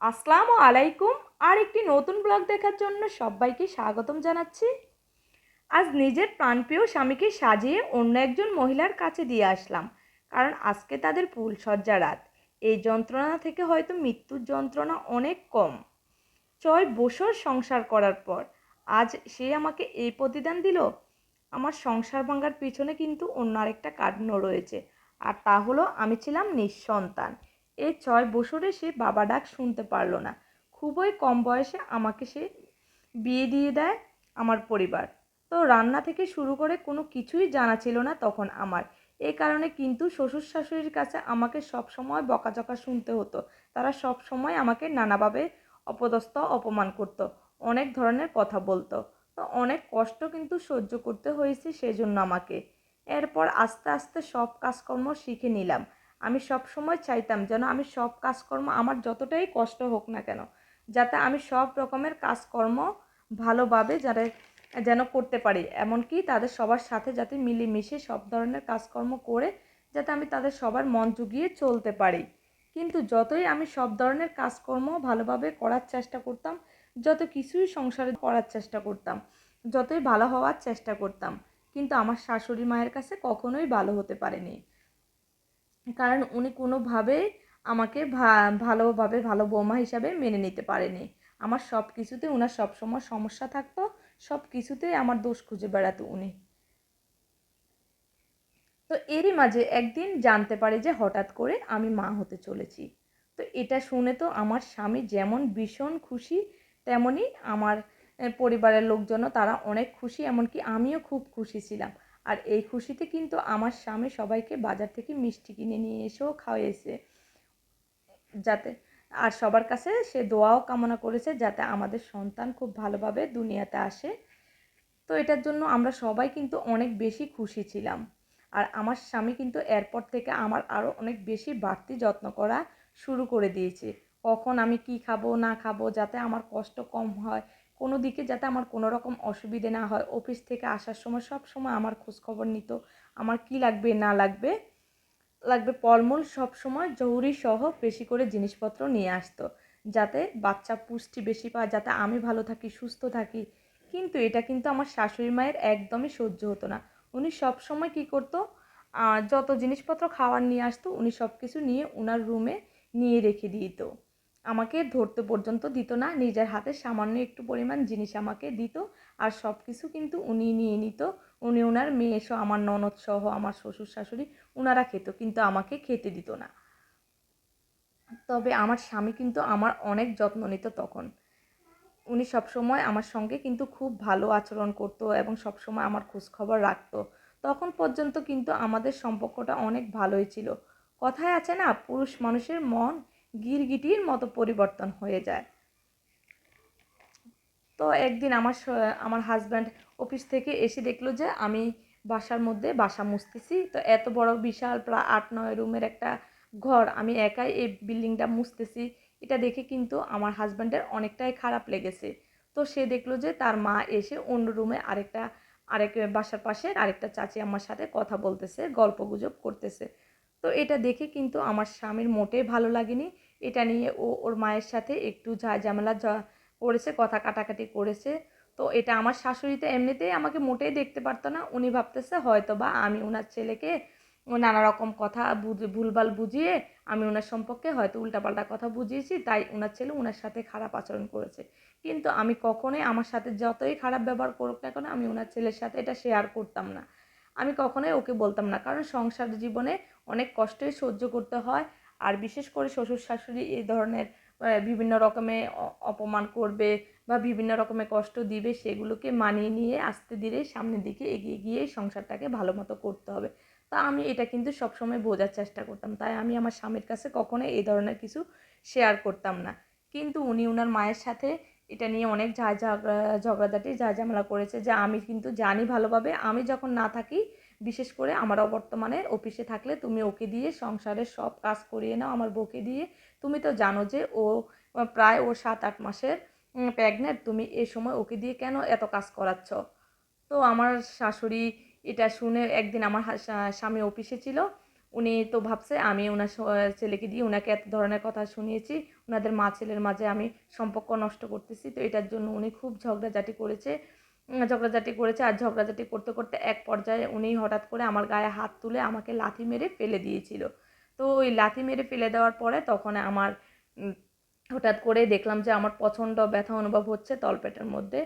আসসালামু আলাইকুম। আর একটি নতুন ব্লগ দেখার জন্য সবাইকে স্বাগতম জানাচ্ছি। আজ নিজের প্রাণপ্রিয় স্বামীকে সাজিয়ে অন্য একজন মহিলার কাছে দিয়ে আসলাম, কারণ আজকে তাদের ফুলসজ্জা রাত। এই যন্ত্রণা থেকে হয়তো মৃত্যুর যন্ত্রণা অনেক কম। ছয় বছর সংসার করার পর, আজ সে আমাকে এই প্রতিদান দিল। আমার সংসার ভাঙার পিছনে কিন্তু অন্য আরেকটা কারণ রয়েছে, আর তা হলো আমি ছিলাম নিঃসন্তান। এই ছয় বছরে সে বাবা ডাক শুনতে পারল না। খুবই কম বয়সে আমাকে সে বিয়ে দিয়ে দেয় আমার পরিবার। তো রান্না থেকে শুরু করে কোনো কিছুই জানা ছিল না তখন আমার। এই কারণে কিন্তু শ্বশুর শাশুড়ির কাছে আমাকে সব সময় বকাঝকা শুনতে হতো। তারা সব সময় আমাকে নানাভাবে অপদস্থ, অপমান করতো, অনেক ধরনের কথা বলতো। তো অনেক কষ্ট কিন্তু সহ্য করতে হয়েছে সেজন্য আমাকে। এরপর আস্তে আস্তে সব কাজকর্ম শিখে নিলাম। আমি সব সময় চাইতাম যেন আমি সব কাজকর্ম আমার যতটাই কষ্ট হোক না কেন, যাতে আমি সব রকমের কাজকর্ম ভালোভাবে যাতে, যেন করতে পারি। এমনকি তাদের সবার সাথে যাতে মিলেমিশে সব ধরনের কাজকর্ম করে যাতে আমি তাদের সবার মন জুগিয়ে চলতে পারি। কিন্তু যতই আমি সব ধরনের কাজকর্ম ভালোভাবে করার চেষ্টা করতাম, যত কিছুই সংসারে করার চেষ্টা করতাম, যতই ভালো হওয়ার চেষ্টা করতাম, কিন্তু আমার শাশুড়ি মায়ের কাছে কখনোই ভালো হতে পারেনি। কারণ উনি কোনোভাবেই আমাকে ভা- ভালোভাবে ভালো বৌমা হিসাবে মেনে নিতে পারেনি। আমার সব কিছুতে ওনার সবসময় সমস্যা থাকতো সব কিছুতেই আমার দোষ খুঁজে বেড়াতো উনি। তো এরই মাঝে একদিন জানতে পারি যে হঠাৎ করে আমি মা হতে চলেছি। তো এটা শুনে তো আমার স্বামী যেমন ভীষণ খুশি তেমনই আমার পরিবারের লোকজনও তারা অনেক খুশি, এমনকি আমিও খুব খুশি ছিলাম। আর এই খুশিতে কিন্তু আমার স্বামী সবাইকে বাজার থেকে মিষ্টি কিনে নিয়ে এসেও খাওয়াইছে। যাতে, আর সবার কাছে সে দোয়াও কামনা করেছে যাতে আমাদের সন্তান খুব ভালোভাবে দুনিয়াতে আসে। তো এটার জন্য আমরা সবাই কিন্তু অনেক বেশি খুশি ছিলাম। আর আমার স্বামী কিন্তু এরপর থেকে আমার আরও অনেক বেশি বাড়তি যত্ন করা শুরু করে দিয়েছে। কখন আমি কি খাব, না খাব, যাতে আমার কষ্ট কম হয় কোনো দিকে যাতে আমার কোনো রকম অসুবিধে না হয়। অফিস থেকে আসার সময় সব সময় আমার খোঁজখবর নিত, আমার কি লাগবে, না লাগবে। লাগবে ফলমূল সব সময় জরুরি সহ বেশি করে জিনিসপত্র নিয়ে আসতো, যাতে বাচ্চা পুষ্টি বেশি পায়, যাতে আমি ভালো থাকি, সুস্থ থাকি। কিন্তু এটা কিন্তু আমার শাশুড়ি মায়ের একদমই সহ্য হতো না। উনি সব সময় কী করতো যত জিনিসপত্র খাবার নিয়ে আসতো, উনি সব কিছু নিয়ে ওনার রুমে নিয়ে রেখে দিত। আমাকে ধরতে পর্যন্ত দিত না। নিজের হাতে সামান্য একটু পরিমাণ জিনিস আমাকে দিত আর সব কিছু কিন্তু উনি নিয়ে নিত। উনি ওনার মেয়ে সহ আমার ননদ সহ আমার শ্বশুর শাশুড়ি ওনারা খেত, কিন্তু আমাকে খেতে দিত না। তবে আমার স্বামী কিন্তু আমার অনেক যত্ন নিত তখন। উনি সবসময় আমার সঙ্গে কিন্তু খুব ভালো আচরণ করতো এবং সবসময় আমার খোঁজখবর রাখতো। তখন পর্যন্ত কিন্তু আমাদের সম্পর্কটা অনেক ভালোই ছিল। কথায় আছে না, পুরুষ মানুষের মন গিরগিটির মতো পরিবর্তন হয়ে যায়। তো একদিন আমার আমার হাজব্যান্ড অফিস থেকে এসে দেখল যে আমি বাসার মধ্যে বাসা মুছতেছি। তো এত বড় বিশাল প্রায় আট, নয় রুমের একটা ঘর আমি একাই এই বিল্ডিংটা মুছতেছি। এটা দেখে কিন্তু আমার হাজব্যান্ডের অনেকটাই খারাপ লেগেছে। তো সে দেখল যে তার মা এসে অন্য রুমে আরেকটা, আরেক বাসার পাশে আরেকটা চাচি আমার সাথে কথা বলতেছে গল্প গুজব করতেছে। তো এটা দেখে কিন্তু আমার স্বামীর মোটেই ভালো লাগেনি। এটা নিয়ে ও ওর মায়ের সাথে একটু ঝামেলা করেছে, কথা কাটাকাটি করেছে। তো এটা আমার শাশুড়িতে এমনিতেই আমাকে মোটেই দেখতে পারতো না। উনি ভাবতেছে হয়তো বা আমি ওনার ছেলেকে নানা রকম কথা ভুলভাল বুঝিয়ে আমি ওনার সম্পর্কে হয়তো উল্টাপাল্টা কথা বুঝিয়েছি, তাই ওনার ছেলে ওনার সাথে খারাপ আচরণ করেছে। কিন্তু আমি কখনোই আমার সাথে যতই খারাপ ব্যবহার করুক না কেন আমি ওনার ছেলের সাথে এটা শেয়ার করতাম না। আমি কখনোই ওকে বলতাম না। কারণ সংসার জীবনে অনেক কষ্টই সহ্য করতে হয়। আর বিশেষ করে শ্বশুর শাশুড়ি এই ধরনের বিভিন্ন রকমে অপমান করবে বা বিভিন্ন রকমের কষ্ট দিবে, সেগুলোকে মানিয়ে নিয়ে আস্তে ধীরে সামনের দিকে এগিয়ে গিয়ে সংসারটাকে ভালো মতো করতে হবে। তা আমি এটা কিন্তু সবসময় বোঝার চেষ্টা করতাম। তাই আমি আমার স্বামীর কাছে কখনো এই ধরনের কিছু শেয়ার করতাম না। কিন্তু উনি ওনার মায়ের সাথে এটা নিয়ে অনেক ঝা ঝগড়া ঝগড়াঝাটি ঝা ঝামেলা করেছে যে আমি কিন্তু জানি ভালোভাবে, আমি যখন না থাকি বিশেষ করে আমার অবর্তমানে অফিসে থাকলে তুমি ওকে দিয়ে সংসারের সব কাজ করিয়ে নাও আমার বউকে দিয়ে। তুমি তো জানো যে ও প্রায় ও সাত আট মাসের প্রেগনেন্ট তুমি এ সময় ওকে দিয়ে কেন এত কাজ করাচ্ছ? তো আমার শাশুড়ি এটা শুনে একদিন আমার স্বামী অফিসে ছিল। উনি তো ভাবছে আমি ওনার ছেলেকে দিয়ে ওনাকে এত ধরনের কথা শুনিয়েছি। ওনাদের মা ছেলের মাঝে আমি সম্পর্ক নষ্ট করতেছি। তো এটার জন্য উনি খুব ঝগড়াঝাটি করেছে। ঝগড়াঝাটি করেছে আর ঝগড়াঝাটি করতে করতে এক পর্যায়ে উনি হঠাৎ করে আমার গায়ে হাত তুলে আমাকে লাথি মেরে ফেলে দিয়েছিল। তো ওই লাথি মেরে ফেলে দেওয়ার পরে তখন আমার হঠাৎ করে দেখলাম যে আমার প্রচণ্ড ব্যথা অনুভব হচ্ছে তলপেটের মধ্যে।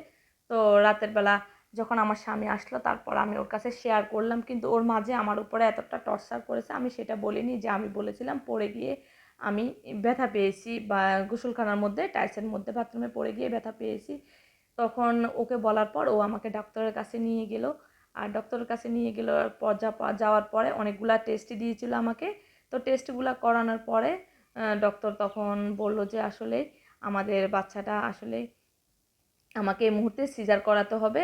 তো রাতের বেলা যখন আমার স্বামী আসলো তারপর আমি ওর কাছে শেয়ার করলাম, কিন্তু ওর মাঝে আমার উপরে এতটা টর্চার করেছে আমি সেটা বলিনি যে আমি বলেছিলাম পড়ে গিয়ে আমি ব্যথা পেয়েছি বা গোসলখানার মধ্যে টাইলসের মধ্যে বাথরুমে পড়ে গিয়ে ব্যথা পেয়েছি। তখন ওকে বলার পর ও আমাকে ডাক্তারের কাছে নিয়ে গেল। আর ডক্টরের কাছে নিয়ে গেল পর যা- যাওয়ার পরে অনেকগুলা টেস্ট দিয়েছিল আমাকে। তো টেস্টগুলো করানোর পরে ডক্টর তখন বলল যে আসলে আমাদের বাচ্চাটা আসলে আমাকে এই মুহূর্তে সিজার করাতে হবে।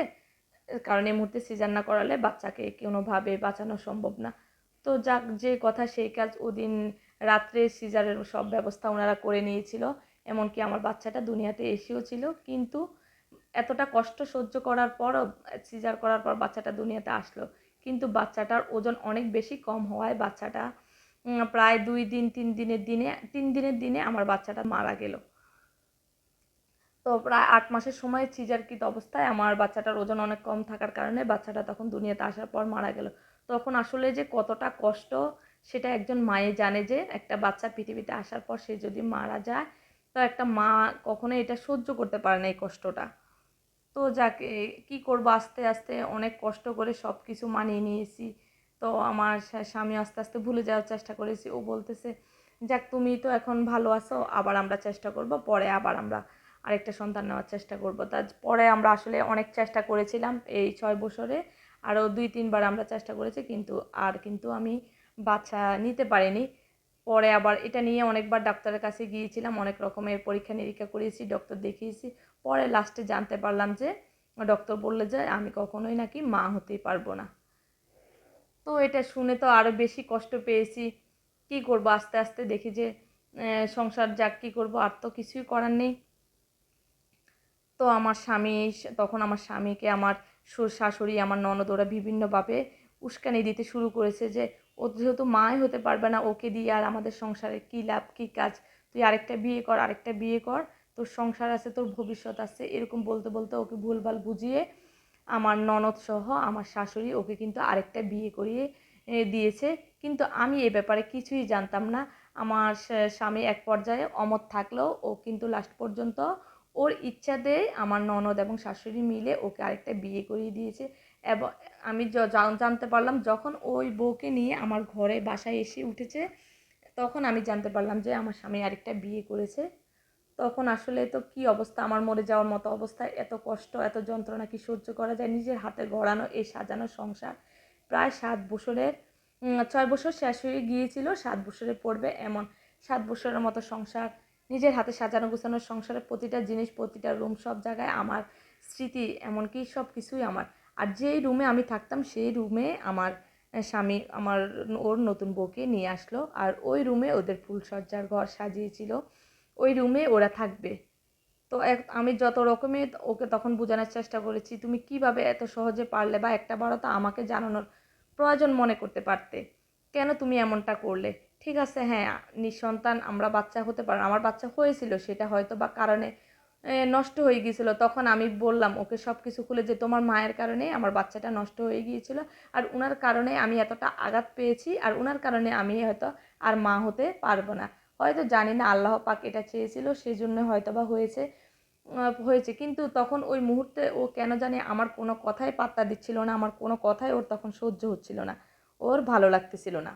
কারণ এই মুহূর্তে সিজার না করালে বাচ্চাকে কোনোভাবে বাঁচানো সম্ভব না। তো যাক, যে কথা সেই কাজ ওদিন রাত্রে সিজারের সব ব্যবস্থা ওনারা করে নিয়েছিল। এমনকি আমার বাচ্চাটা দুনিয়াতে এসেও ছিল। কিন্তু এতটা কষ্ট সহ্য করার পরও সিজার করার পর বাচ্চাটা দুনিয়াতে আসলো। কিন্তু বাচ্চাটার ওজন অনেক বেশি কম হওয়ায় বাচ্চাটা প্রায় দুই দিন, তিন দিনের দিনে, তিন দিনের দিনে আমার বাচ্চাটা মারা গেল। তো প্রায় আট মাসের সময় সিজার সিজারকৃত অবস্থায় আমার বাচ্চাটার ওজন অনেক কম থাকার কারণে বাচ্চাটা তখন দুনিয়াতে আসার পর মারা গেল। তখন আসলে যে কতটা কষ্ট, সেটা একজন মায়ে জানে যে একটা বাচ্চা পৃথিবীতে আসার পর সে যদি মারা যায়, তো একটা মা কখনো এটা সহ্য করতে পারে না এই কষ্টটা। তো যাকে কি করব, আস্তে আস্তে অনেক কষ্ট করে সব কিছু মানিয়ে নিয়েছি। তো আমার স্বামী আস্তে আস্তে ভুলে যাওয়ার চেষ্টা করেছি। ও বলতেছে, যাক, তুমি তো এখন ভালো আছো, আবার আমরা চেষ্টা করব, পরে আবার আমরা আরেকটা সন্তান নেওয়ার চেষ্টা করব। তার পরে আমরা আসলে অনেক চেষ্টা করেছিলাম এই ছয় বছরে, আরও দুই, তিনবার আমরা চেষ্টা করেছি, কিন্তু আর কিন্তু আমি বাচ্চা নিতে পারিনি। পরে আবার এটা নিয়ে অনেকবার ডাক্তারের কাছে গিয়েছিলাম, অনেক রকমের পরীক্ষা নিরীক্ষা করিয়েছি ডক্টর দেখিয়েছি। পরে লাস্টে জানতে পারলাম যে ডক্টর বললে যে, আমি কখনোই নাকি মা হতেই পারব না। তো এটা শুনে তো আরও বেশি কষ্ট পেয়েছি। কি করব? আস্তে আস্তে দেখি যে সংসার যাক, কী করব? আর তো কিছুই করার নেই। তো আমার স্বামী তখন আমার স্বামীকে আমার শাশুড়ি, আমার ননদ, ওরা বিভিন্নভাবে উস্কানি দিতে শুরু করেছে যে, ও যেহেতু মাই হতে পারবে না, ওকে দিয়ে আর আমাদের সংসারে কী লাভ, কী কাজ? তুই আরেকটা বিয়ে কর, আরেকটা বিয়ে কর। তোর সংসার আছে, তোর ভবিষ্যৎ আছে, এরকম বলতে বলতে ওকে ভুলভাল বুঝিয়ে আমার ননদ সহ আমার শাশুড়ি ওকে কিন্তু আরেকটা বিয়ে করিয়ে দিয়েছে। কিন্তু আমি এ ব্যাপারে কিছুই জানতাম না। আমার স্বামী এক পর্যায়ে অমত থাকলেও ও কিন্তু লাস্ট পর্যন্ত ওর ইচ্ছাতে আমার ননদ এবং শাশুড়ি মিলে ওকে আরেকটা বিয়ে করিয়ে দিয়েছে। এবং, আমি জানতে পারলাম যখন ওই বউকে নিয়ে আমার ঘরে বাসায় এসে উঠেছে, তখন আমি জানতে পারলাম যে আমার স্বামী আরেকটা বিয়ে করেছে। তখন আসলে তো কি অবস্থা? আমার মরে যাওয়ার মতো অবস্থায় এত কষ্ট, এত যন্ত্রণা কি সহ্য করা যায়? নিজের হাতে গড়ানো এই সাজানো সংসার প্রায় সাত বছরের ছয় বছর শেষ হয়ে গিয়েছিল, সাত বছরে পড়বে এমন। সাত বছরের মতো সংসার, নিজের হাতে সাজানো গোছানো সংসারের প্রতিটা জিনিস, প্রতিটা রুম সব জায়গায় আমার স্মৃতি, এমনকি সব কিছুই আমার। আর যেই রুমে আমি থাকতাম, সেই রুমে আমার স্বামী আমার ওর নতুন বউকে নিয়ে আসলো, আর ওই রুমে ওদের ফুলসজ্জার ঘর সাজিয়েছিল। ওই রুমে ওরা থাকবে। তো আমি যত রকমের ওকে তখন বোঝানোর চেষ্টা করেছি, তুমি কীভাবে এত সহজে পারলে বা একটা বারো তো আমাকে জানানোর প্রয়োজন মনে করতে পারতে? কেন তুমি এমনটা করলে? ঠিক আছে হ্যাঁ নিঃসন্তান, আমরা বাচ্চা হতে পারি আমার বাচ্চা হয়েছিল, সেটা হয়তো বা কারণে নষ্ট হয়ে গিয়েছিল। তখন আমি বললাম, ওকে সব কিছু খুলে যে তোমার মায়ের কারণে আমার বাচ্চাটা নষ্ট হয়ে গিয়েছিল আর উনার কারণে আমি এতটা আঘাত পেয়েছি আর উনার কারণে আমি হয়তো আর মা হতে পারব না। হয়তো জানি না আল্লাহ পাক এটা চেয়েছিল সেই জন্য হয়তো বা হয়েছে। হয়েছে কিন্তু তখন ওই মুহূর্তে ও কেন জানি আমার কোনো কথাই পাত্তা দিচ্ছিল না, আমার কোনো কথাই ওর তখন সহ্য হচ্ছিল না, ওর ভালো লাগতেছিল না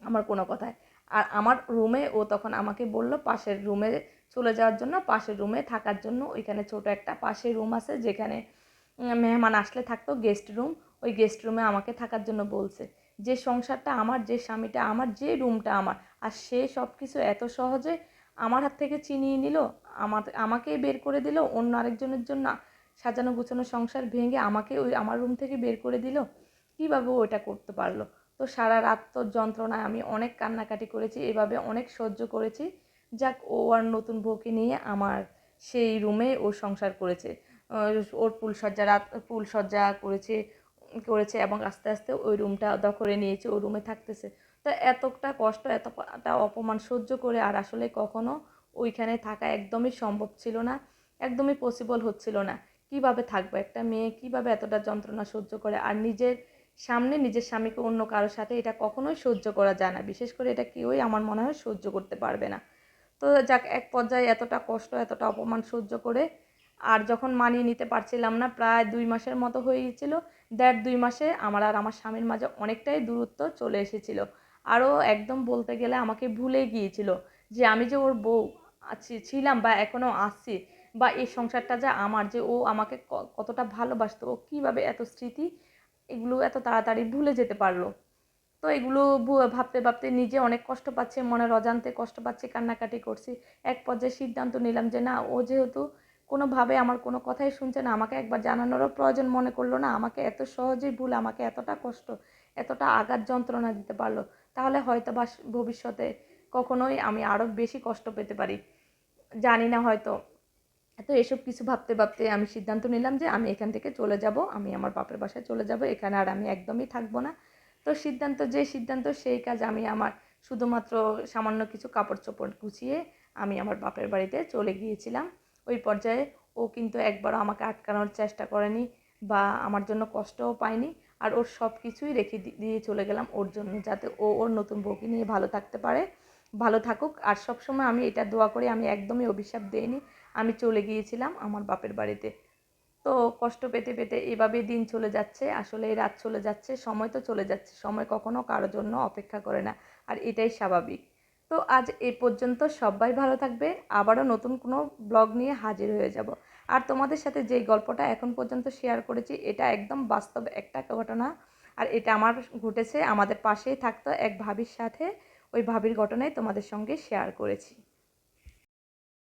আমার কোনো কথায়। আর আমার রুমে ও তখন আমাকে বলল, পাশের রুমে চলে যাওয়ার জন্য, পাশের রুমে থাকার জন্য, ওইখানে ছোট একটা পাশের রুম আছে, যেখানে মেহমান আসলে থাকতো গেস্ট রুম ওই গেস্ট রুমে আমাকে থাকার জন্য বলছে, যে সংসারটা আমার, যে স্বামীটা আমার, যে রুমটা আমার। আর সে সব কিছু এত সহজে আমার হাত থেকে চিনিয়ে নিল, আমার, আমাকেই বের করে দিল, অন্য আরেকজনের জন্য সাজানো গুছানো সংসার ভেঙে আমাকে ওই আমার রুম থেকে বের করে দিল। কীভাবে ও এটা করতে পারল? তো সারা রাত তো যন্ত্রণায় আমি অনেক কান্নাকাটি করেছি, এভাবে অনেক সহ্য করেছি। যাক, ও আর নতুন বউকে নিয়ে আমার সেই রুমে ও সংসার করেছে। ওর ফুলসজ্জা রাত ফুলসজ্জা করেছে করেছে এবং আস্তে আস্তে ওই রুমটা দখলে নিয়েছে ওই রুমে থাকতেছে। তো এতটা কষ্ট, এতটা অপমান সহ্য করে আর আসলে কখনো ওইখানে থাকা একদমই সম্ভব ছিল না, একদমই পসিবল হচ্ছিল না। কীভাবে থাকব? একটা মেয়ে কীভাবে এতটা যন্ত্রণা সহ্য করে? আর নিজের সামনে নিজের স্বামীকে অন্য কারোর সাথে এটা কখনোই সহ্য করা যায় না। বিশেষ করে এটা কেউই আমার মনে হয় সহ্য করতে পারবে না। তো যাক, এক পর্যায়ে এতটা কষ্ট, এতটা অপমান সহ্য করে আর যখন মানিয়ে নিতে পারছিলাম না, প্রায় দুই মাসের মতো হয়ে গিয়েছিল দেড় দুই মাসে আমার আর আমার স্বামীর মাঝে অনেকটাই দূরত্ব চলে এসেছিল। আরও একদম বলতে গেলে আমাকে ভুলে গিয়েছিল যে আমি যে ওর বউ আছি, ছিলাম বা এখনও আসছি বা এই সংসারটা যে আমার, যে ও আমাকে কতটা ভালোবাসতো, ও কীভাবে এত স্মৃতি, এগুলো এত তাড়াতাড়ি ভুলে যেতে পারল। তো এগুলো ভাবতে ভাবতে নিজে অনেক কষ্ট পাচ্ছে, মনের অজান্তে কষ্ট পাচ্ছে, কান্নাকাটি করছি। এক পর্যায়ে সিদ্ধান্ত নিলাম যে না, ও যেহেতু কোনোভাবে আমার কোনো কথাই শুনছে না। আমাকে একবার জানানোরও প্রয়োজন মনে করল না। আমাকে এত সহজেই ভুল, আমাকে এতটা কষ্ট, এতটা আঘাত যন্ত্রণা দিতে পারল। তাহলে হয়তো বা ভবিষ্যতে কখনোই আমি আরও বেশি কষ্ট পেতে পারি। জানি না হয়তো। তো এসব কিছু ভাবতে ভাবতে আমি সিদ্ধান্ত নিলাম যে আমি এখান থেকে চলে যাব। আমি আমার বাপের বাসায় চলে যাব। এখানে আর আমি একদমই থাকব না। তো সিদ্ধান্ত, যে সিদ্ধান্ত, সেই কাজ আমি আমার শুধুমাত্র সামান্য কিছু কাপড় চোপড় গুছিয়ে আমি আমার বাপের বাড়িতে চলে গিয়েছিলাম। ওই পর্যায়ে ও কিন্তু একবারও আমাকে আটকানোর চেষ্টা করেনি বা আমার জন্য কষ্টও পায়নি আর ওর সব কিছুই রেখে দিয়ে চলে গেলাম ওর জন্য যাতে ও ওর নতুন বউকে নিয়ে ভালো থাকতে পারে, ভালো থাকুক। আর সবসময় আমি এটা দোয়া করি, আমি একদমই অভিশাপ দিইনি, আমি চলে গিয়েছিলাম আমার বাপের বাড়িতে। তো কষ্ট পেতে পেতে এভাবে দিন চলে যাচ্ছে, আসলে রাত চলে যাচ্ছে, সময় তো চলে যাচ্ছে, সময় কখনো কারোর জন্য অপেক্ষা করে না। আর এটাই স্বাভাবিক। তো আজ এ পর্যন্ত সবাই ভালো থাকবে। আবারও নতুন কোনো ব্লগ নিয়ে হাজির হয়ে যাব। আর তোমাদের সাথে যেই গল্পটা এখন পর্যন্ত শেয়ার করেছি, এটা একদম বাস্তব একটা ঘটনা। আর এটা আমার ঘটেছে, আমাদের পাশেই থাকতো এক ভাবির সাথে। ওই ভাবির ঘটনায় তোমাদের সঙ্গে শেয়ার করেছি।